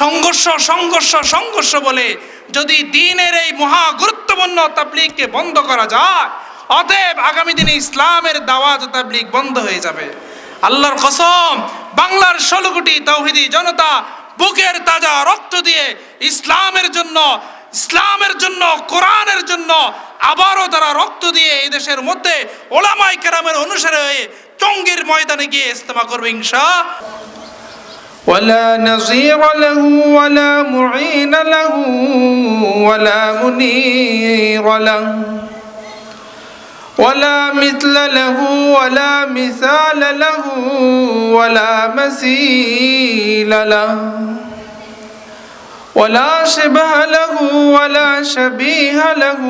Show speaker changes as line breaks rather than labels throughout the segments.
সংঘর্ষ সংঘর্ষ সংঘর্ষ বলে যদি দিনের এই মহা গুরুত্বপূর্ণ তাবলিগকে বন্ধ করা যায়, অতএব আগামী দিনে ইসলামের দাওয়াত তাবলিগ বন্ধ হয়ে যাবে। আল্লাহর কসম, বাংলার ষোলো কোটি তৌহিদি জনতা বুকের তাজা রক্ত দিয়ে ইসলামের জন্য ইসলামের জন্য, কোরআনের জন্য আবারও তারা রক্ত দিয়ে এই দেশের মধ্যে ওলামাই কেরামের অনুসারে হয়ে টঙ্গীর ময়দানে গিয়ে ইস্তেমা করবে ইনশা
ولا نظير له ولا معين له ولا منير له ولا مثل له ولا مثال له ولا مثيل له ولا شبه له ولا شبيه له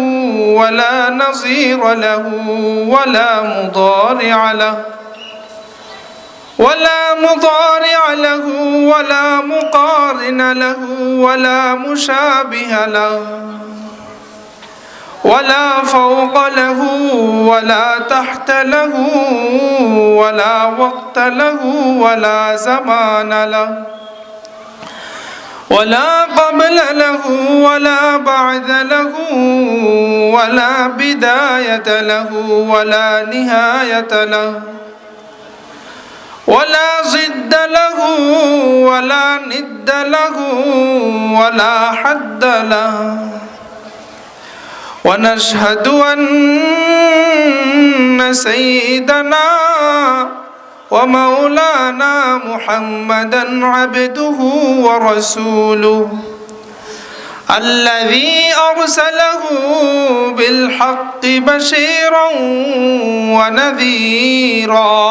ولا نظير له ولا مضارع له ولا مضارع له ولا مقارن له ولا مشابه له ولا فوق له ولا تحت له ولا وقت له ولا زمان له ولا قبل له ولا بعد له ولا بداية له ولا نهاية له ولا ضد له ولا ند له ولا حد له. ونشهد أن سيدنا ومولانا محمدا عبده ورسوله الذي أرسله بالحق بشيرا ونذيرا.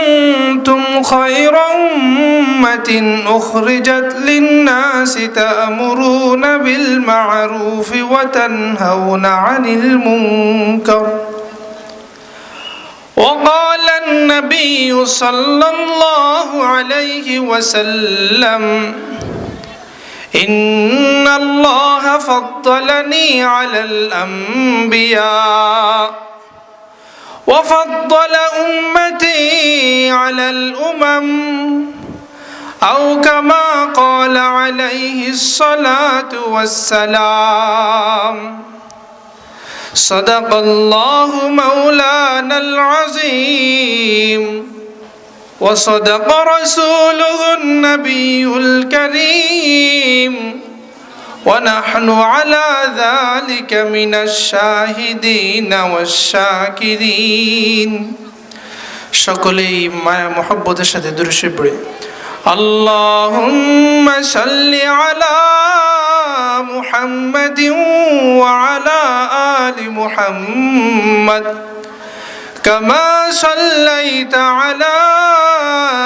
كنتم خير أمة أخرجت للناس تأمرون بالمعروف وتنهون عن المنكر. وقال النبي صلى الله عليه وسلم إن الله فضلني على الأنبياء وفضل أمتي على الأمم أو كما قال عليه الصلاة والسلام. صدق الله مولانا العظيم. وصدق رسوله النبي الكريم. ونحن على ذلك من الشاهدين والشاكرين সকলেই মায়া মহব্বতের সাথে দৃশ্য পড়ে اللهم صل على محمد وعلى آل محمد كما صليت على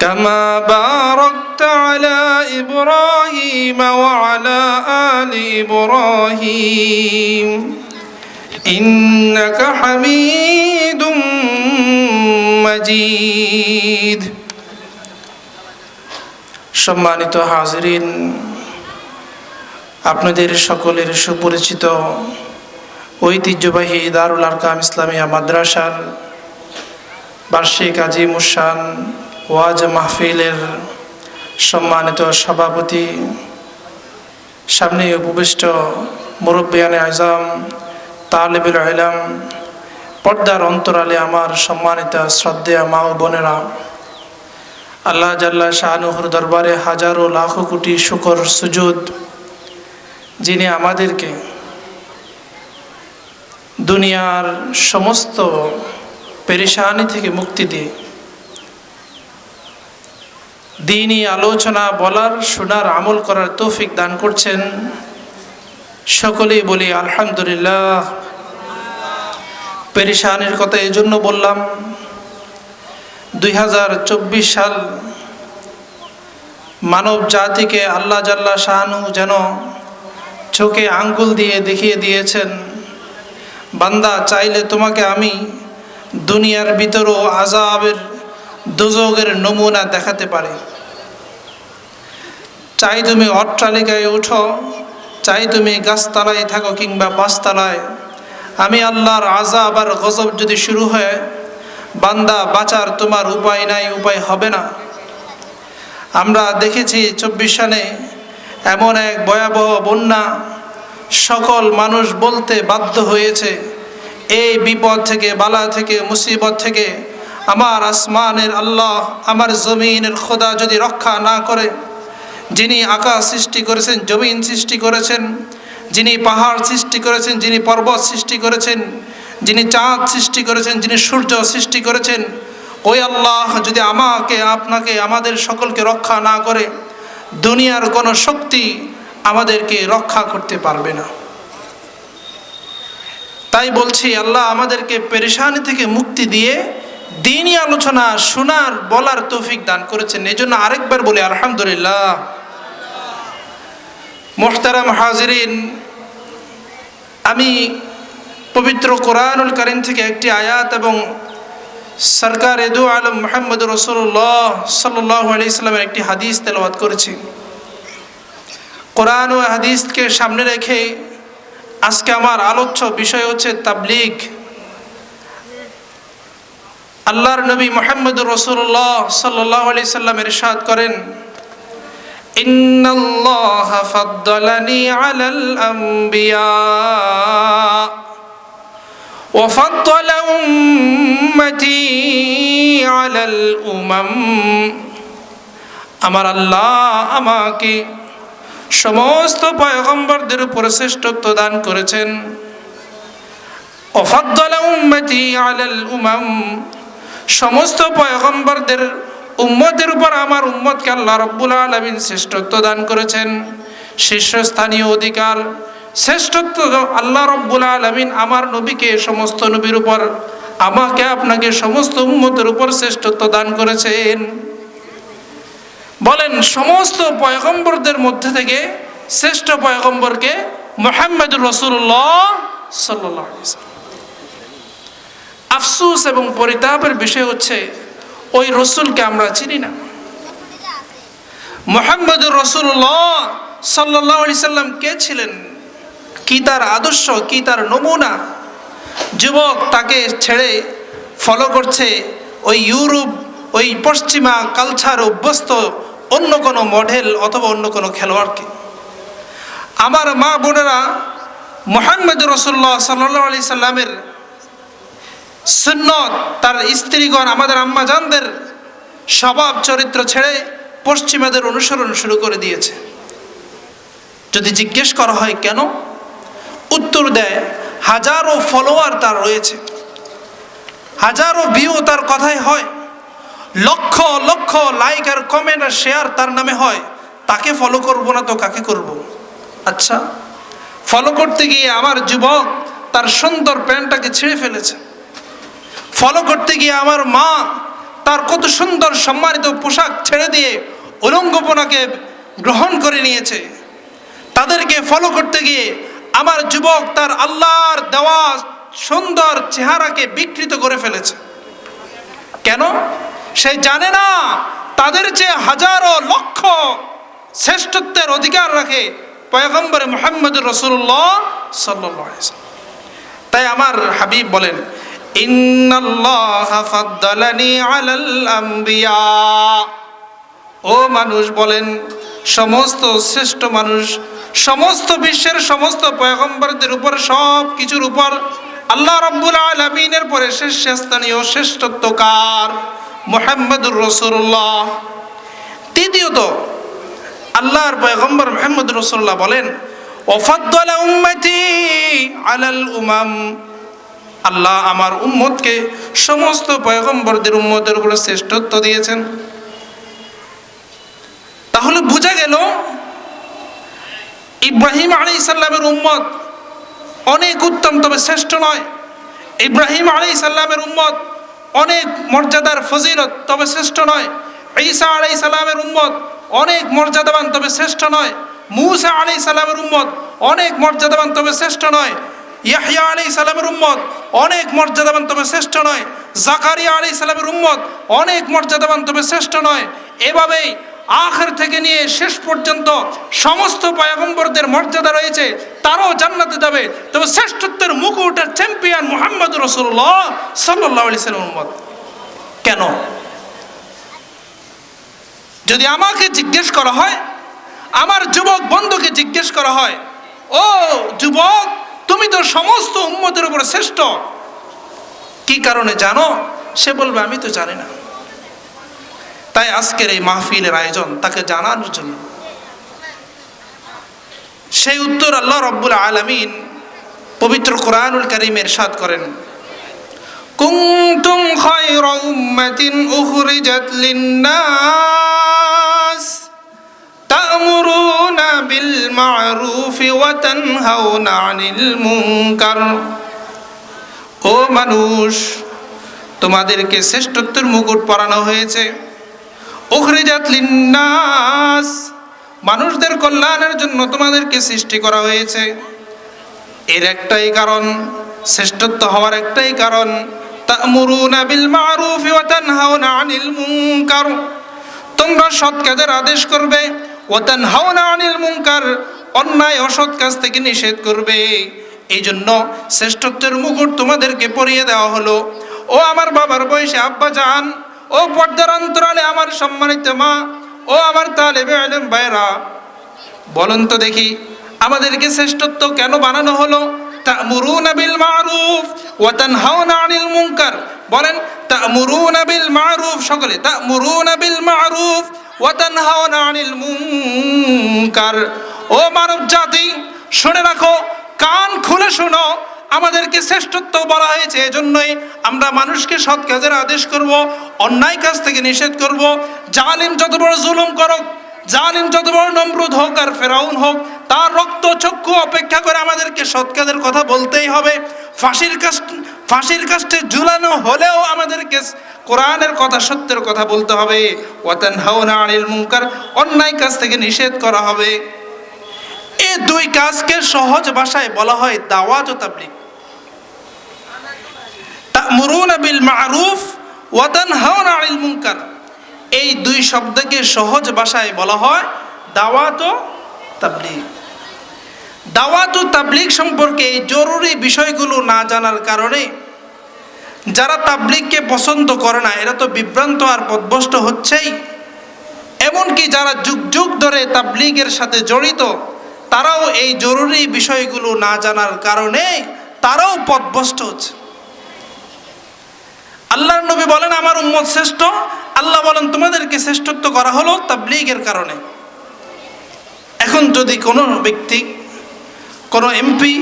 كما باركت على إبراهيم وعلى آل إبراهيم إنك حميد مجيد সম্মানিত হাজিরিন আপনাদের সকলের সুপরিচিত ঐতিহ্যবাহী দারুল আরকাম ইসলামিয়া মাদ্রাসার বার্ষিক আজিম উসান ওয়াজ মাহফিলের সম্মানিত সভাপতি, সামনে উপবিষ্ট মুরব্বিয়ানে আজম, তালেবুল আলাম পর্দার অন্তরালে আমার সম্মানিত শ্রদ্ধেয় মা ও বোনেরা, আল্লাহ জাল্লা শাহনুহর দরবারে হাজারো লাখো কোটি শুকর সুজুদ, যিনি আমাদেরকে দুনিয়ার সমস্ত পেরেশানি থেকে মুক্তি দিয়ে দিনই আলোচনা, বলার, শোনার, আমল করার তৌফিক দান করছেন। সকলেই বলি আলহামদুলিল্লাহ। পেরেশানির কথা এই জন্য বললাম, দুই হাজার চব্বিশ সাল মানব জাতিকে আল্লাহ জাল্লা শাহানু যেন চোখে আঙ্গুল দিয়ে দেখিয়ে দিয়েছেন, বান্দা, চাইলে তোমাকে আমি দুনিয়ার ভিতরও আজাবের দুযোগের নমুনা দেখাতে পারে। চাই তুমি অট্টালিকায় উঠো, চাই তুমি গাছতলায় থাকো কিংবা পাঁচতলায় আমি আল্লাহর আজাব আর গজব যদি শুরু হয়, বান্দা বাঁচার তোমার উপায় নাই, উপায় হবে না। আমরা দেখেছি চব্বিশ সালে এমন এক ভয়াবহ বন্যা, সকল মানুষ বলতে বাধ্য হয়েছে, এই বিপদ থেকে, বালা থেকে, মুসিবত থেকে আমার আসমানের আল্লাহ, আমার জমিনের খোদা যদি রক্ষা না করে, যিনি আকাশ সৃষ্টি করেছেন, জমিন সৃষ্টি করেছেন, যিনি পাহাড় সৃষ্টি করেছেন, যিনি পর্বত সৃষ্টি করেছেন, যিনি চাঁদ সৃষ্টি করেছেন, যিনি সূর্য সৃষ্টি করেছেন, ওই আল্লাহ যদি আমাকে, আপনাকে, আমাদের সকলকে রক্ষা না করে, দুনিয়ার কোনো শক্তি আমাদেরকে রক্ষা করতে পারবে না। তাই বলছি, আল্লাহ আমাদেরকে পেরেশানি থেকে মুক্তি দিয়ে দিনই আলোচনা, শোনার, বলার তৌফিক দান করেছেন। এই জন্য আরেকবার বলি, আলহামদুলিল্লাহ। মোহতারাম হাজরিন, আমি পবিত্র কোরআনুল করিম থেকে একটি আয়াত এবং সরকার এদু আলম মোহাম্মদ রসুল্লাহ সাল্লাহ আলি ইসলামের একটি হাদিস তেলাওয়াত করেছি। কোরআন ও হাদিসকে সামনে রেখে আজকে আমার আলোচ্য বিষয় হচ্ছে তাবলিগ। আল্লাহর নবী মোহাম্মদ রসুল্লাহ সাল্লাহ আলি সাল্লাম ইরশাদ করেন إن الله فضلني على الأنبياء وفضل أمتي على الأمم আমার আল্লাহ আমাকে সমস্ত পয়গম্বরদের উপরে শ্রেষ্ঠত্ব দান করেছেন অফাদ্দাল উম্মতি আলাল উমাম সমস্ত পয়গম্বরদের, উম্মতের উপর আমার উম্মতকে আল্লাহ রব্বুল আলমিন শ্রেষ্ঠত্ব দান করেছেন। শীর্ষস্থানীয় অধিকার, শ্রেষ্ঠত্ব আল্লাহ রব্বুল আলমিন আমার নবীকে, সমস্ত নবীর উপর, আমাকে, আপনাকে সমস্ত উম্মতের উপর শ্রেষ্ঠত্ব দান করেছেন। বলেন, সমস্ত পয়গম্বরদের মধ্যে থেকে শ্রেষ্ঠ পয়গম্বরকে মোহাম্মদুর রসুল্লাহ সাল্লাহ আফসুস এবং পরিতাপের বিষয় হচ্ছে, ওই রসুলকে আমরা চিনি না। মোহাম্মদুর রসুল্লাহ সাল্লাহ সাল্লাম কে ছিলেন? কি তার আদর্শ, কি তার নমুনা? যুবক তাকে ছেড়ে ফলো করছে ওই ইউরোপ, ওই পশ্চিমা কালচার অভ্যস্ত অন্য কোনো মডেল অথবা অন্য কোনো খেলোয়াড়কে। আমার মা বোনেরা মোহাম্মদ রসুল্লাহ সাল্লাহ আলি সাল্লামের সুন্নত, তার স্ত্রীগণ, আমাদের আম্মাজানদের স্বভাব, চরিত্র ছেড়ে পশ্চিমাদের অনুসরণ শুরু করে দিয়েছে। যদি জিজ্ঞেস করা হয় কেন? উত্তর দেয়, হাজারো ফলোয়ার তার রয়েছে। হাজারো ভিউ তার কথায় হয়। লক্ষ লক্ষ লাইক আর কমেন্ট আর শেয়ার তার নামে হয়। তাকে ফলো করব না তো কাকে করব? আচ্ছা ফলো করতে গিয়ে আমার যুবক তার সুন্দর প্যান্টটাকে ছিঁড়ে ফেলেছে। ফলো করতে গিয়ে আমার মা তার কত সুন্দর সম্মানিত পোশাক ছেড়ে দিয়ে উলঙ্গপনাকে গ্রহণ করে নিয়েছে। তাদেরকে ফলো করতে গিয়ে আমার যুবক তার আল্লাহর দেওয়া সুন্দর চেহারাকে বিকৃত করে ফেলেছে। কেন? সে জানে না তাদের যে হাজারো লক্ষ শ্রেষ্ঠত্বের অধিকার রাখে পয়গম্বর মোহাম্মদ রসুল্লাহ সাল্লাহ তাই আমার হাবিব বলেন ও মানুষ বলেন, সমস্ত শ্রেষ্ঠ মানুষ, সমস্ত বিশ্বের সমস্ত পয়গম্বরদের উপর সব কিছুর উপর আল্লাহ রব্বুল আলমিনের পরে শীর্ষস্থানীয় শ্রেষ্ঠত্বকার মোহাম্মদুর রসুল্লাহ তৃতীয়ত আল্লাহর পয়গম্বর মোহাম্মদ রসুল্লাহ বলেন, ওফাদ্দালা উম্মতি আলাল উমাম। আল্লাহ আমার উম্মতকে সমস্ত পয়গম্বরদের উম্মতের উপরে শ্রেষ্ঠত্ব দিয়েছেন। তাহলে বোঝা গেল, ইব্রাহিম আলী সাল্লামের উম্মত অনেক উত্তম, তবে শ্রেষ্ঠ নয়। ইব্রাহিম আলী সাল্লামের উম্মত অনেক মর্যাদার ফজিলত, তবে শ্রেষ্ঠ নয়। ঈসা আলাই সাল্লামের উম্মত অনেক মর্যাদাবান, তবে শ্রেষ্ঠ নয়। মুসা আলী সাল্লামের উম্মত অনেক মর্যাদাবান, তবে শ্রেষ্ঠ নয়। ইয়াহিয়া আলী সাল্লামের উম্মত অনেক মর্যাদাবান, তবে শ্রেষ্ঠ নয়। জাকারিয়া আলী সাল্লামের উম্মত অনেক মর্যাদাবান, তবে শ্রেষ্ঠ নয়। এভাবেই আখের থেকে নিয়ে শেষ পর্যন্ত সমস্ত পয়গম্বরদের মর্যাদা রয়েছে, তারাও জান্নাতে যাবে। তবে শ্রেষ্ঠত্বের মুকুটের চ্যাম্পিয়ন মোহাম্মদ রসুল্লাহ সাল্লাহ আলি সাল্লাম কেন? যদি আমাকে জিজ্ঞেস করা হয়, আমার যুবক বন্ধুকে জিজ্ঞেস করা হয়, ও যুবক তুমি তো সমস্ত উম্মতের উপরে শ্রেষ্ঠ। কি কারণে জানো? সে বলবে, আমি তো জানি না। তাই আজকের এই মাহফিলের আয়োজন তাকে জানানোর জন্য। সেই উত্তর আল্লাহ রব্বুল আলমিন পবিত্র কোরআনুল করিমের সাদ করেন, কুনতুম খায়রা উম্মাতিন উখরিজাত লিন-নাস। মা'রুফি ওয়া তানহাউনা আনিল মুনকার। ও মানুষ, তোমাদেরকে শ্রেষ্ঠত্বের মুকুট পরানো হয়েছে। উখরিজাত লিন্নাস, মানুষদের কল্যাণের জন্য তোমাদেরকে সৃষ্টি করা হয়েছে। এর একটাই কারণ, শ্রেষ্ঠত্ব হওয়ার একটাই কারণ, তা'মুরুনা বিল মা'রুফ ওয়া তানহাউনা আনিল মুনকার। তোমরা সৎ কাজের আদেশ করবে আনিল অন্যায় অসৎ কাজ থেকে নিষেধ করবে। এই জন্য শ্রেষ্ঠত্বের মুকুট তোমাদেরকে পরিয়ে দেওয়া হলো। ও আমার বাবার বয়সে আব্বা যান ও পর্দার অন্তরালে আমার সম্মানিত মা, ও আমার তালেবে আলেম ভাইরা বলুন তো দেখি, আমাদেরকে শ্রেষ্ঠত্ব কেন বানানো হলো? তা'মুরুনা বিল মারুফ ওয়া তানহাউনা আনিল মুনকার। বলেন, তা'মুরুনা বিল মারুফ, সকলে, তা'মুরুনা বিল মারুফ ওয়া তানহাউনা আনিল মুনকার। ও মানব জাতি, শুনে রাখো, কান খুলে শোনো, আমাদেরকে শ্রেষ্ঠত্ব বলা হয়েছে, এজন্যই আমরা মানুষকে সৎ কাজের আদেশ করব, অন্যায় কাজ থেকে নিষেধ করব। জালিম যত বড় জুলুম করুক, জালিম যত বড় নমরুদ হোক আর ফেরাউন হোক তার রক্ত চক্ষু অপেক্ষা করে আমাদেরকে সৎ কাজের কথা বলতেই হবে। ফাঁসির কাজ ফাঁসির কাজটে ঝুলানো হলেও আমাদেরকে কোরআনের কথা, সত্যের কথা বলতে হবে। ওয়াতান হাওনা আনিল মুনকার, অন্যায় কাজ থেকে নিষেধ করা হবে। এই দুই কাজকে সহজ ভাষায় বলা হয় দাওয়াত ও তাবলিগ। তা'মুরুনা বিল মারুফ ওয়া তানহাউনা আনিল মুনকার। এই দুই শব্দকে সহজ ভাষায় বলা হয় দাওয়াত ও তাবলিগ। দাওয়াত ও তাবলিগ সম্পর্কে এই জরুরি বিষয়গুলো না জানার কারণে যারা তাবলিগকে পছন্দ করে না, এরা তো বিভ্রান্ত আর পদভষ্ট হচ্ছেই। এমনকি যারা যুগ যুগ ধরে তাবলিগের সাথে জড়িত, তারাও এই জরুরি বিষয়গুলো না জানার কারণে তারাও পদভষ্ট হচ্ছে। আল্লাহর নবী বলেন, আমার উম্মত শ্রেষ্ঠ। আল্লাহ বলেন, তোমাদেরকে শ্রেষ্ঠত্ব করা হলো তাবলিগের কারণে। এখন যদি কোনো ব্যক্তি, কোনো এমপি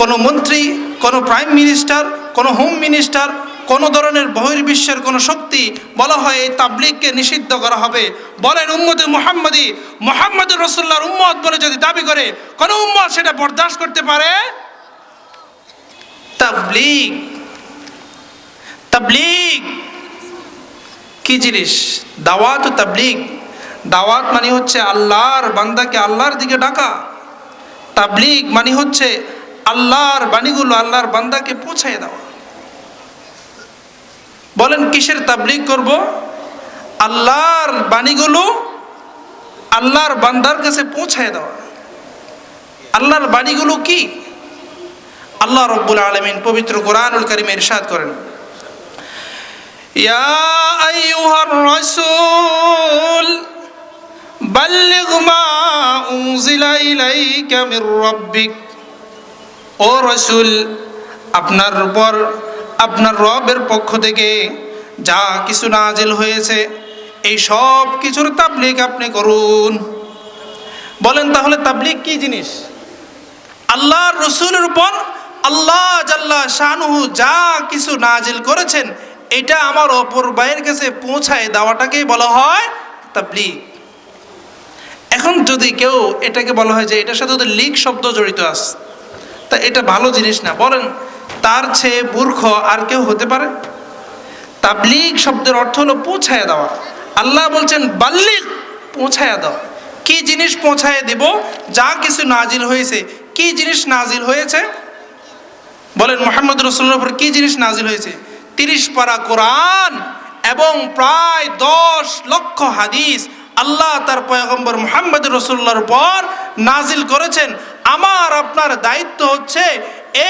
কোনো মন্ত্রী, কোনো প্রাইম মিনিস্টার কোনো হোম মিনিস্টার কোনো ধরনের বহির্বিশ্বের কোনো শক্তি বলা হয় এই তাবলিগকে নিষিদ্ধ করা হবে। বলেন উম্মদে মোহাম্মদি মোহাম্মদ রসুল্লাহর উম্মত বলে যদি দাবি করে, কোনো উম্মত সেটা বরদাস্ত করতে পারে? তাবলিগ তাবলিগ। কি জিনিস? দাওয়াত তাবলিগ। দাওয়াত মানে হচ্ছে আল্লাহর বান্দাকে আল্লাহর দিকে ডাকা। তাবলিগ মানে হচ্ছে আল্লাহর বাণীগুলো আল্লাহর বান্দাকে পৌঁছায় দেওয়া। বলেন, কিসের তাবলিগ করব? আল্লাহর বাণীগুলো আল্লাহর বান্দার কাছে পৌঁছায় দেওয়া। আল্লাহর বাণীগুলো কি? আল্লাহ রব্বুল আলমিন পবিত্র কোরআনুল করিম ইরশাদ করেন, ইয়া আইয়ুহার রাসূল বাল্লিগ মা উনজিলা ইলাইকা মির রাব্বিক। ও রাসূল, আপনার উপর, আপনার রবের পক্ষ থেকে যা কিছু নাজিল হয়েছে, এই সব কিছুর তাবলিগ আপনি করুন। বলেন তাহলে তাবলিগ কি জিনিস? আল্লাহর রসুলের উপর আল্লাহ জাল্লা শাহনুহু যা কিছু নাজিল করেছেন, এটা আমার অপর ভাইয়ের কাছে পৌঁছায় দেওয়াটাকেই বলা হয় তাবলিগ এখন যদি কেউ এটাকে বলা হয় যে এটার সাথে তো লিগ শব্দ জড়িত আছে, তা এটা ভালো জিনিস না। বলেন তার চেয়ে মূর্খ আর কেউ হতে পারে? তাবলিগ শব্দের অর্থ হলো পৌঁছায় দেওয়া। আল্লাহ বলছেন বাল্লিক পৌঁছায় দাও। কি জিনিস পৌঁছায় দিব? যা কিছু নাজিল হয়েছে, কি জিনিস নাজিল হয়েছে? বলেন, মোহাম্মদ রসুল্লাহ উপর কি জিনিস নাজিল হয়েছে? তিরিশ পারা কোরআন এবং প্রায় দশ লক্ষ হাদিস আল্লাহ তার পয়গম্বর মোহাম্মদ রসুল্লাহর পর নাজিল করেছেন। আমার, আপনার দায়িত্ব হচ্ছে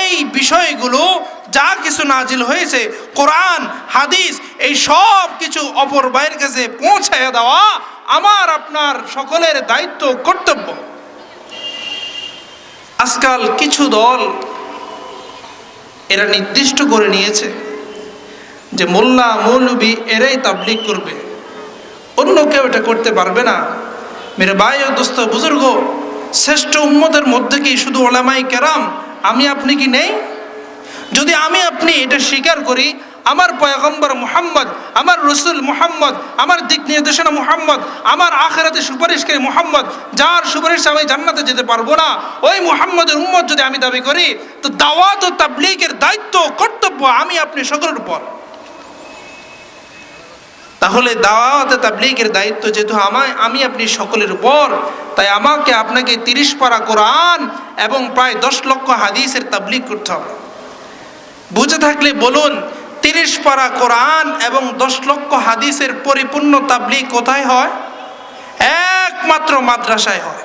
এই বিষয়গুলো যা কিছু নাজিল হয়েছে, কোরআন, হাদিস, এই সব কিছু অপর বাইরের কাছে পৌঁছায় দেওয়া আমার, আপনার সকলের দায়িত্ব, কর্তব্য। আজকাল কিছু দল এরা নির্দিষ্ট করে নিয়েছে যে মোল্লা মৌলবি এরাই তাবলিগ করবে। অন্য কেউ এটা করতে পারবে না। মেরে ভাই ও দোস্ত, বুজুর্গ, শ্রেষ্ঠ উম্মদের মধ্যে কি শুধু ওলামাই কেরাম? আমি আপনি কি নেই? যদি আমি আপনি এটা স্বীকার করি, আমার পয়গম্বর মুহাম্মদ, আমার রসুল মুহাম্মদ, আমার দিক নির্দেশনা মুহাম্মদ, আমার আখেরাতে সুপারিশকারী মুহাম্মদ, যার সুপারিশ আমি জান্নাতে যেতে পারব না, ওই মুহাম্মদের উম্মত যদি আমি দাবি করি, তো দাওয়াত ও তাবলিগের দায়িত্ব কর্তব্য আমি আপনি সকলের উপর। তাহলে দাওয়াতে তাবলিগের দায়িত্ব যেহেতু আমায়, আমি আপনি সকলের উপর। তাই আমাকে আপনাকে তিরিশ পারা কোরআন এবং প্রায় দশ লক্ষ হাদিসের তাবলিগ করতে হবে। বুঝে থাকলে বলুন, তিরিশ পারা কোরআন এবং দশ লক্ষ হাদিসের পরিপূর্ণ তাবলিগ কোথায় হয়? একমাত্র মাদ্রাসায় হয়।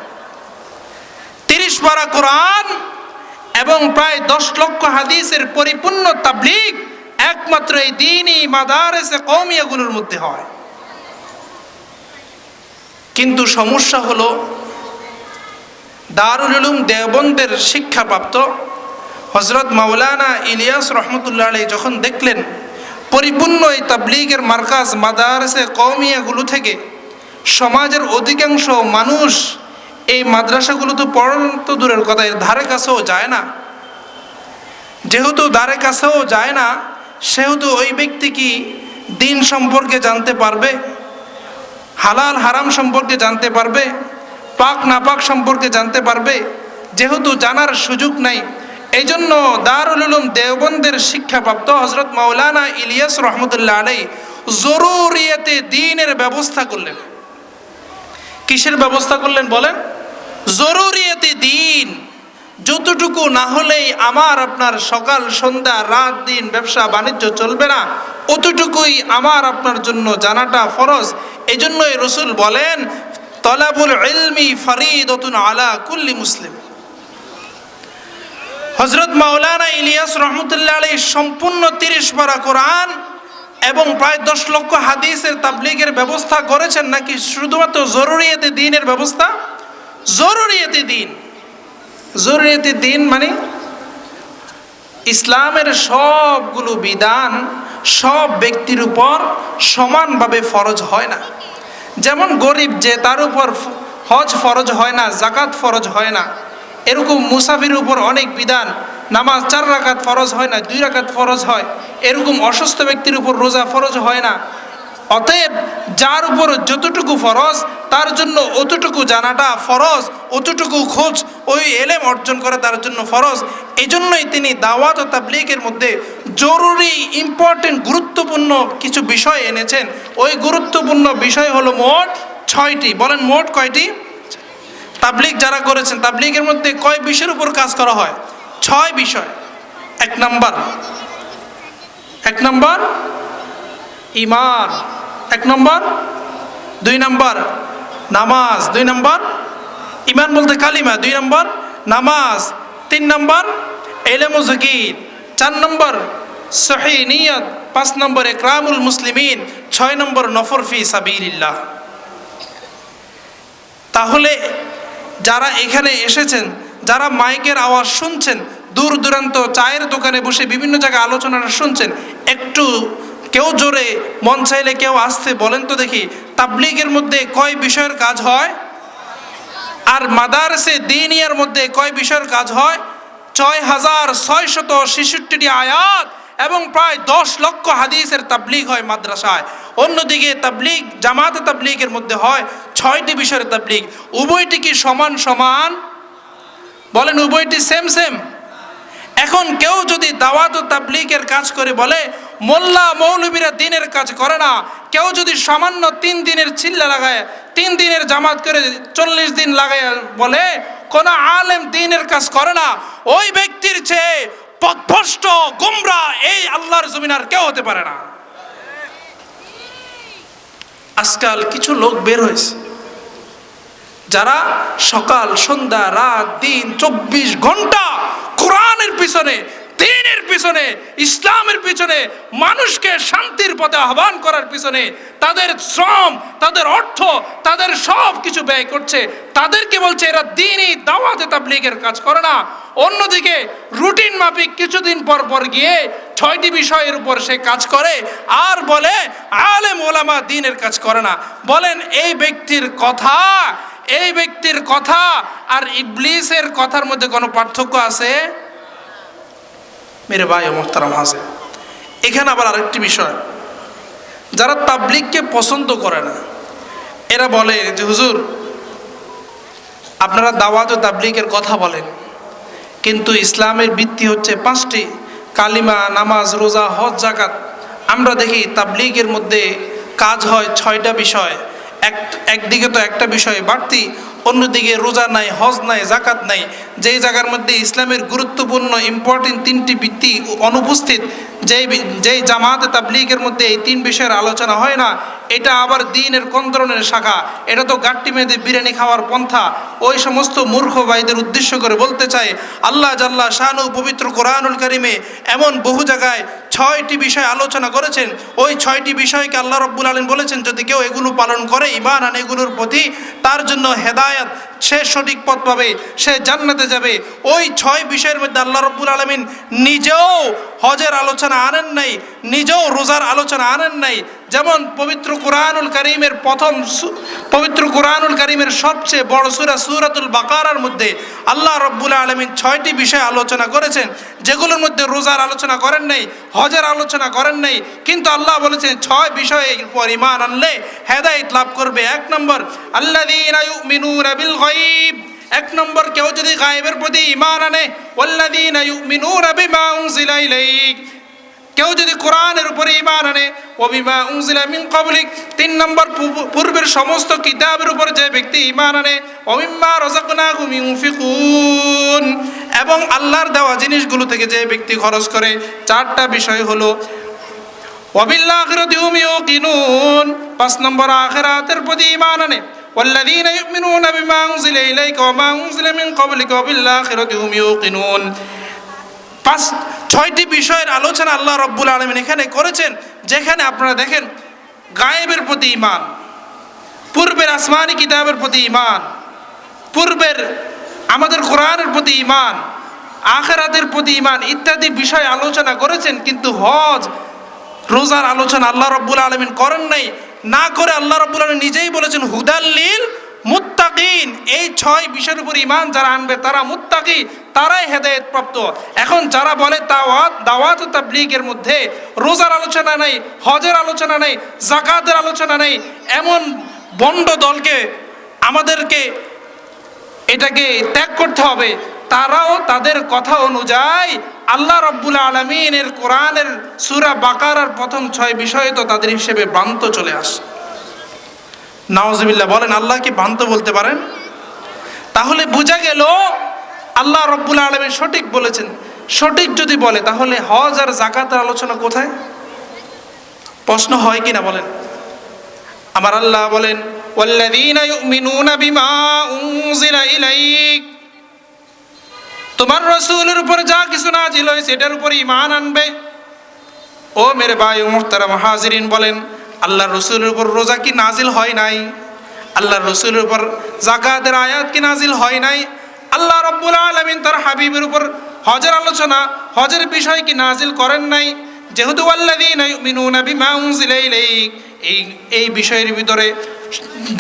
তিরিশ পারা কোরআন এবং প্রায় দশ লক্ষ হাদিসের পরিপূর্ণ তাবলিগ একমাত্র এই দিনই মাদারেসে কৌমিয়াগুলোর মধ্যে হয়। কিন্তু সমস্যা হলো, দারুল উলুম দেওবন্দের শিক্ষাপ্রাপ্ত হজরত মাওলানা ইলিয়াস রহমতুল্লাহ আলী যখন দেখলেন, পরিপূর্ণ এই তাবলিগের মার্কাজ মাদারসে কৌমিয়াগুলো থেকে, সমাজের অধিকাংশ মানুষ এই মাদ্রাসাগুলো তো পড়ানো তো দূরের কথা ধারে কাছেও যায় না। যেহেতু ধারে কাছেও যায় না সেহেতু ওই ব্যক্তি কি দিন সম্পর্কে জানতে পারবে? হালাল, হারাম সম্পর্কে জানতে পারবে? পাক, নাপাক সম্পর্কে জানতে পারবে? যেহেতু জানার সুযোগ নাই এই জন্য দারুল উলুম দেওবন্দের শিক্ষাপ্রাপ্ত হজরত মাওলানা ইলিয়াস রহমতুল্লাহ আলাই জরুরিয়াতে দিনের ব্যবস্থা করলেন। কিসের ব্যবস্থা করলেন বলেন? জরুরিয়াতে দিন। যতটুকু না হলেই আমার আপনার সকাল, সন্ধ্যা, রাত, দিন ব্যবসা, বাণিজ্য চলবে না, অতটুকুই আমার আপনার জন্য জানাটা ফরজ। এই জন্যই রসুল বলেন, তলাবুল ইলমি ফরিদতুন আলা কুল্লি মুসলিম। হজরত মাওলানা ইলিয়াস রহমতুল্লাহ আলী সম্পূর্ণ তিরিশ পারা কোরআন এবং প্রায় দশ লক্ষ হাদিসের তাবলিগের ব্যবস্থা করেছেন নাকি শুধুমাত্র জরুরিয়াতে দিনের ব্যবস্থা? জরুরিয়াতে দিন। জরুরিয়াতে দিন মানে ইসলামের সবগুলো বিধান সব ব্যক্তির উপর সমানভাবে ফরজ হয় না। যেমন গরিব যে তার উপর হজ ফরজ হয় না জাকাত ফরজ হয় না, এরকম মুসাফির উপর অনেক বিধান, নামাজ চার রাকাত ফরজ হয় না, দুই রাকাত ফরজ হয়, এরকম অসুস্থ ব্যক্তির উপর রোজা ফরজ হয় না অতএব যার উপর যতটুকু ফরজ, তার জন্য অতটুকু জানাটা ফরজ, অতটুকু খোঁজ, ওই এলেম অর্জন করা তার জন্য ফরজ। এই জন্যই তিনি দাওয়াত ও তাবলিগের মধ্যে জরুরি ইম্পর্টেন্ট গুরুত্বপূর্ণ কিছু বিষয় এনেছেন। ওই গুরুত্বপূর্ণ বিষয় হলো মোট ছয়টি। বলেন মোট কয়টি? তাবলিগ যারা করেছেন, তাবলিগের মধ্যে কয় বিষয়ের উপর কাজ করা হয়? ছয় বিষয়। এক নাম্বার। এক নাম্বার ইমান এক নম্বর, দুই নম্বর, নামাজ, দুই নম্বর, ইমান বলতে কালিমা, দুই নম্বর, নামাজ, তিন নম্বর, এলেম জকির চার নম্বর, সহি নিয়ত, পাঁচ নম্বর, একরামুল মুসলিমিন, ছয় নম্বর, নফর ফি সাবিল্লাহ তাহলে যারা এখানে এসেছেন, যারা মাইকের আওয়াজ শুনছেন, দূর দূরান্ত চায়ের দোকানে বসে বিভিন্ন জায়গায় আলোচনাটা শুনছেন, একটু কেউ জোরে, মন চাইলে কেউ আসতে বলেন তো দেখি, তাবলিগের মধ্যে কয় বিষয়ের কাজ হয়? আর মাদারসে দিনিয়ার মধ্যে কয় বিষয়ের কাজ হয়? ছয় হাজার ছয়শত ছেষট্টিটি আয়াত এবং প্রায় দশ লক্ষ হাদিসের তাবলিগ হয় মাদ্রাসায়। অন্যদিকে তাবলিগ, জামাত তাবলিগের মধ্যে হয় ছয়টি বিষয়ের তাবলিগ। উভয়টি কি সমান সমান? বলেন উভয়টি সেম সেম এখন কেউ যদি দাওয়াত তাবলিগের কাজ করে বলে, মোল্লা মৌলবীরা দিনের কাজ করে না, কেউ যদি সামান্য তিন দিনের চিল্লা লাগায়, তিন দিনের জামাত করে চল্লিশ দিন লাগায় বলে, কোন আলেম দিনের কাজ করে না, ওই ব্যক্তির চেয়ে পথভ্রষ্ট, গুমরা এই আল্লাহর জমিন আর কেউ হতে পারে না। আজকাল কিছু লোক বের হয়েছে। যারা সকাল, সন্ধ্যা, রাত, দিন, চব্বিশ ঘণ্টা কোরআনের পিছনে, দিনের পিছনে, ইসলামের পিছনে, মানুষকে শান্তির পথে আহ্বান করার পিছনে তাদের শ্রম, তাদের অর্থ, তাদের সব কিছু ব্যয় করছে। তাদেরকে বলছে, এরা দিনই দাওয়াতে তাবলিগের কাজ করে না। অন্যদিকে রুটিন মাফিক কিছুদিন পর পর গিয়ে ছয়টি বিষয়ের উপর সে কাজ করে, আর বলে, আলেম ওলামা দিনের কাজ করে না। বলেন, এই ব্যক্তির কথা এই ব্যক্তির কথা আর ইবলিসের কথার মধ্যে কোনো পার্থক্য আছে? মেরে ভাই মোহতারাম হাসে এখানে আবার আরেকটি বিষয়। যারা তাবলিগকে পছন্দ করে না, এরা বলে যে, হুজুর, আপনারা দাওয়াত ও তাবলিগের কথা বলেন। কিন্তু ইসলামের ভিত্তি হচ্ছে পাঁচটি। কালিমা, নামাজ, রোজা, হজ জাকাত আমরা দেখি তাবলিগের মধ্যে কাজ হয় ছয়টা বিষয়। এক, একদিকে তো একটা বিষয় বাড়তি, অন্যদিকে রোজা নাই, হজ নাই জাকাত নাই। যেই জায়গার মধ্যে ইসলামের গুরুত্বপূর্ণ ইম্পর্টেন্ট তিনটি বৃত্তি অনুপস্থিত যেই যেই জামাতে তাবলিগের মধ্যে এই তিন বিষয়ের আলোচনা হয় না, এটা আবার দিনের কোন ধরনের শাখা। এটা তো গাট্টি মেয়েদের বিরিয়ানি খাওয়ার পন্থা। ওই সমস্ত মূর্খ ভাইদের উদ্দেশ্য করে বলতে চাই, আল্লাহ জাল্লাহ শানু পবিত্র কোরআনুল কারিমে এমন বহু জায়গায় ছয়টি বিষয় আলোচনা করেছেন। ওই ছয়টি বিষয়কে আল্লাহ রব্বুল আলম বলেছেন, যদি কেউ এগুলো পালন করে ইমান আন এগুলোর প্রতি, তার জন্য হেদায়াত সে সঠিক পথ পাবে, সে জান্নাতে যাবে। ওই ছয় বিষয়ের মধ্যে আল্লাহ রব্বুল আলমিন নিজেও হজের আলোচনা আনেন নাই, নিজেও রোজার আলোচনা আনেন নাই যেমন পবিত্র কোরআনুল করিমের প্রথম পবিত্র কোরআনুল করিমের সবচেয়ে বড় সুরা সুরাতুল বাকারার মধ্যে আল্লাহ রব্বুল আলমিন ছয়টি বিষয় আলোচনা করেছেন, যেগুলোর মধ্যে রোজার আলোচনা করেন নাই, হজের আলোচনা করেন নাই, কিন্তু আল্লাহ বলেছেন ছয় বিষয়ের উপর ইমান আনলে হেদায়েত লাভ করবে। এক নম্বর আল্লাহ বিল গায়ব। এক নম্বর, কেউ যদি গায়েবের প্রতি ইমান আনে ইউমিনুনা বিমা কেউ যদি কোরআনের উপরে ইমান আনে ওবিমা উনজিলা মিন কবলিক তিন নম্বর পূর্ব- পূর্বের সমস্ত কিতাবের উপর যে ব্যক্তি ইমান আনে অমিম্মা রাযাকনাহুম ইউনফিকুন এবং আল্লাহর দেওয়া জিনিসগুলো থেকে যে ব্যক্তি খরচ করে চারটা বিষয় হলো ওয়াবিল্লাখিরাতি হুম ইউকিনুন পাঁচ নম্বর আখিরাতের প্রতি ঈমান আনে والذين يؤمنون بما أنزل إليك وما أنزل من قبلك وبالآخرة هم يوقنون পাঁচ ছয়টি বিষয়ের আলোচনা আল্লাহ রব্বুল আলমিন এখানে করেছেন, যেখানে আপনারা দেখেন, গায়েবের প্রতি ইমান পূর্বের আসমানি কিতাবের প্রতি ইমান পূর্বের আমাদের কোরআনের প্রতি ইমান আখেরাতের প্রতি ইমান ইত্যাদি বিষয় আলোচনা করেছেন, কিন্তু হজ, রোজার আলোচনা আল্লাহ রব্বুল আলমিন করেন নাই। না করে আল্লাহ রব্বুল আলমিন নিজেই বলেছেন হুদাল্লিল মুত্তাকিন, এই ছয় বিষয়ের উপর ইমান যারা আনবে, তারা মুত্তাকি, তারাই হেদায়েত প্রাপ্ত। এখন যারা বলে দাওয়াত দাওয়াত ও তাবলিগের মধ্যে রোজার আলোচনা নেই, হজের আলোচনা নেই জাকাতের আলোচনা নেই, এমন বন্ড দলকে আমাদেরকে এটাকে ত্যাগ করতে হবে, তারাও তাদের কথা অনুযায়ী আল্লাহ রব্বুল আলমিনের কোরআনের সুরা বাকারার প্রথম ছয় বিষয় তো তাদের হিসেবে ভ্রান্ত চলে আসে। নওয়াজবিল্লা বলেন আল্লাহ কি বান্ত বলতে পারেন? তাহলে বোঝা গেল, আল্লাহ রব্বুল আলমী সঠিক বলেছেন। সঠিক যদি বলে, তাহলে হজ আর জাকাতের আলোচনা কোথায়? প্রশ্ন হয় কিনা বলেন? আমার আল্লাহ বলেন তোমার রসুলের উপরে যা কিছু না ছিল সেটার উপরে ইমান আনবে। ও মেরে ভাই মুহতারা মহাজিরিন বলেন আল্লাহ রসুলের উপর রোজা কি নাজিল হয় নাই? আল্লাহ রসুলের উপর জাকাতের আয়াত কি নাজিল হয় নাই? আল্লাহ রব্বুল আলমিন তার হাবিবের উপর হজের আলোচনা, হজের বিষয় কি নাজিল করেন নাই? যেহেতু এই এই বিষয়ের ভিতরে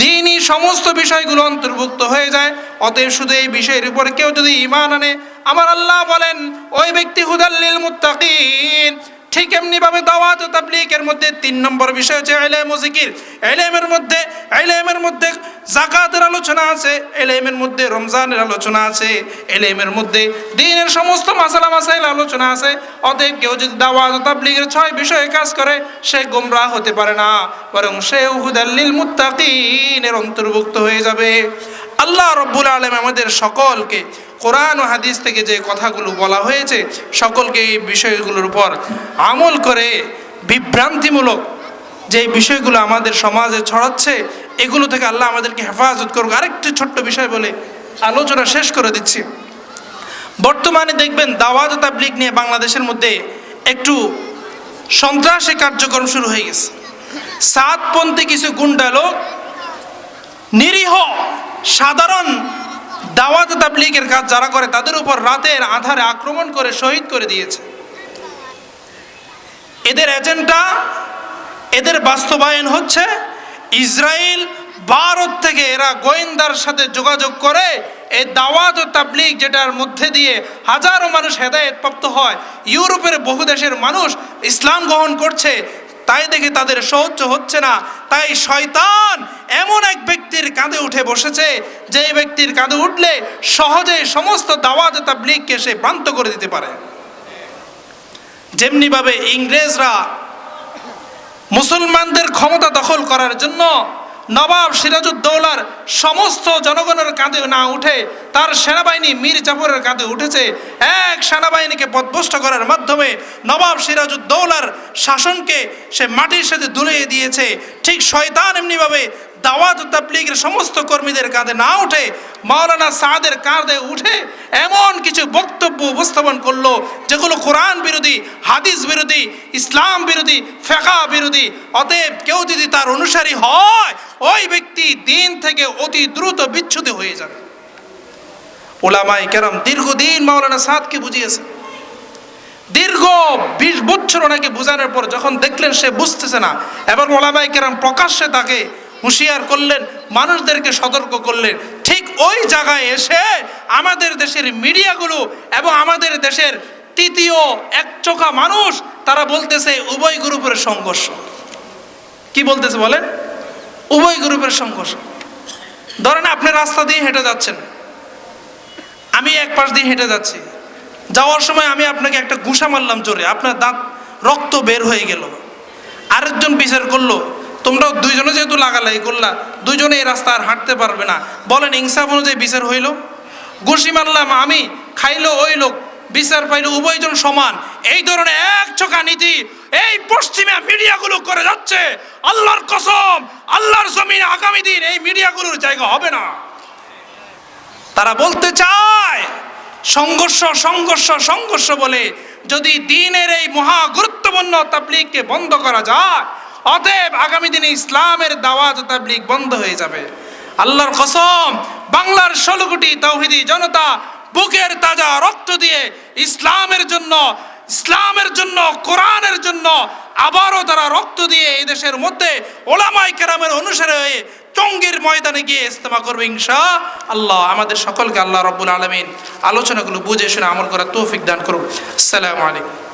দিনই সমস্ত বিষয়গুলো অন্তর্ভুক্ত হয়ে যায়। অতএব শুধু এই বিষয়ের উপর কেউ যদি ইমান আনে, আমার আল্লাহ বলেন, ওই ব্যক্তি হুদাল্লিল মুত্তাকিন ঠিক এমনি ভাবে দাওয়াত ও তাবলীগের মধ্যে তিন নম্বর বিষয় হচ্ছে ইলম ও জিকির। ইলমের মধ্যে ইলমের মধ্যে জাকাতের আলোচনা আছে ইলমের মধ্যে রমজানের আলোচনা আছে ইলমের মধ্যে দ্বীনের সমস্ত মাসালা মাসাইল আলোচনা আছে। অতএব কেউ যদি দাওয়াত ও তাবলীগের ছয় বিষয়ে কাজ করে, সে গোমরাহ হতে পারে না, বরং সে হুদাল্লিল মুত্তাকিনের অন্তর্ভুক্ত হয়ে যাবে। আল্লাহ রব্বুল আলম আমাদের সকলকে কোরআন ও হাদিস থেকে যে কথাগুলো বলা হয়েছে, সকলকে এই বিষয়গুলোর উপর আমল করে বিভ্রান্তিমূলক যে বিষয়গুলো আমাদের সমাজে ছড়াচ্ছে, এগুলো থেকে আল্লাহ আমাদেরকে হেফাজত করুক। আরেকটি ছোট্ট বিষয় বলে আলোচনা শেষ করে দিচ্ছি। বর্তমানে দেখবেন দাওয়াত ও তাবলিগ নিয়ে বাংলাদেশের মধ্যে একটু সন্ত্রাসী কার্যক্রম শুরু হয়ে গেছে। সাতপন্থী কিছু গুন্ডা লোক নিরীহ, সাধারণ দাওয়াত তাবলিগের কাজ যারা করে তাদের উপর রাতের আধারে আক্রমণ করে শহীদ করে দিয়েছে। এদের এজেন্ডা, এদের বাস্তবায়ন হচ্ছে ইসরায়েল, ভারত থেকে এরা গোয়েন্দার সাথে যোগাযোগ করে এই দাওয়াত ও তাবলিগ যেটার মধ্যে দিয়ে হাজারো মানুষ হেদায়েত প্রাপ্ত হয়, ইউরোপের বহু দেশের মানুষ ইসলাম গ্রহণ করছে, তাই দেখে তাদের সহ্য হচ্ছে না, তাই শয়তান এমন এক ব্যক্তির কাঁধে উঠে বসেছে যে ব্যক্তির কাঁধে উঠলে সহজে সমস্ত দাওয়াত তাবলিগকে সে ভ্রান্ত করে দিতে পারে। যেমনিভাবে ইংরেজরা মুসলমানদের ক্ষমতা দখল করার জন্য নবাব সিরাজউদ্দৌলার সমস্ত জনগণের কাঁধে না উঠে তার সেনাবাহিনী মীর জাফরের কাঁধে উঠেছে, এক সেনাবাহিনীকে পদভস্ত করার মাধ্যমে নবাব সিরাজউদ্দৌলার শাসনকে সে মাটির সাথে দুলিয়ে দিয়েছে। ঠিক শয়তান এমনিভাবে দাওয়াত তাবলীগের সমস্ত কর্মীদের কাঁধে না উঠে মাওলানা সাদের কাঁধে উঠে এমন কিছু বক্তব্য উপস্থাপন করল, যেগুলো কোরআন বিরোধী, হাদিস বিরোধী, ইসলাম বিরোধী ফেকা বিরোধী, অতএব কেউ যদি তার অনুসারী হয়, ওই ব্যক্তি দিন থেকে অতি দ্রুত বিচ্ছুত হয়ে যাবে। ওলামাই কেরাম দীর্ঘদিন মাওলানা সাদকে বুঝিয়েছে দীর্ঘ বিশ বছর ওনাকে বোঝানোর পর যখন দেখলেন সে বুঝতেছে না এবার ওলামাই কেরাম প্রকাশ্যে তাকে হুঁশিয়ার করলেন, মানুষদেরকে সতর্ক করলেন। ঠিক ওই জায়গায় এসে আমাদের দেশের মিডিয়াগুলো এবং আমাদের দেশের তৃতীয় একচোখা মানুষ, তারা বলতেছে উভয় গ্রুপের সংঘর্ষ। কি বলতেছে বলেন? উভয় গ্রুপের সংঘর্ষ। ধরেন আপনি রাস্তা দিয়ে হেঁটে যাচ্ছেন। আমি এক পাশ দিয়ে হেঁটে যাচ্ছি। যাওয়ার সময় আমি আপনাকে একটা ঘুষা মারলাম জোরে। আপনার দাঁত রক্ত বের হয়ে গেল। আরেকজন বিচার করল তোমরাও দুইজনে যেহেতু লাগালাই করলা দুইজনে এই রাস্তা আর হাঁটতে পারবে না। বলেন, ইনসাফ অনুযায়ী বিচার হইল? ঘুষি মারলাম আমি, খাইলো ওই লোক, বিচার পাইলো উভয়জন সমান। এই ধরনের এক চোখা নীতি এই পশ্চিমা মিডিয়াগুলো করে যাচ্ছে। আল্লাহর কসম, আল্লাহর জমিন আগামী দিন এই মিডিয়াগুলোর জায়গা হবে না। তারা বলতে চায়, সংঘর্ষ সংঘর্ষ সংঘর্ষ বলে যদি দিনের এই মহা গুরুত্বপূর্ণ তাবলিগকে বন্ধ করা যায় অতএব আগামী দিনে ইসলামের দাওয়াত তাবলিগ বন্ধ হয়ে যাবে। আল্লাহর কসম, বাংলার ষোলো কোটি তৌহিদি জনতা বুকের তাজা রক্ত দিয়ে ইসলামের জন্য ইসলামের জন্য, কোরআনের জন্য আবারও তারা রক্ত দিয়ে এই দেশের মধ্যে ওলামাই কেরামের অনুসারে হয়ে টঙ্গের ময়দানে গিয়ে ইস্তেমা করবে ইনশা আল্লাহ আমাদের সকলকে আল্লাহ রব্বুল আলমিন আলোচনাগুলো বুঝে শুনে আমল করার তৌফিক দান করুন। আসসালামু আলাইকুম।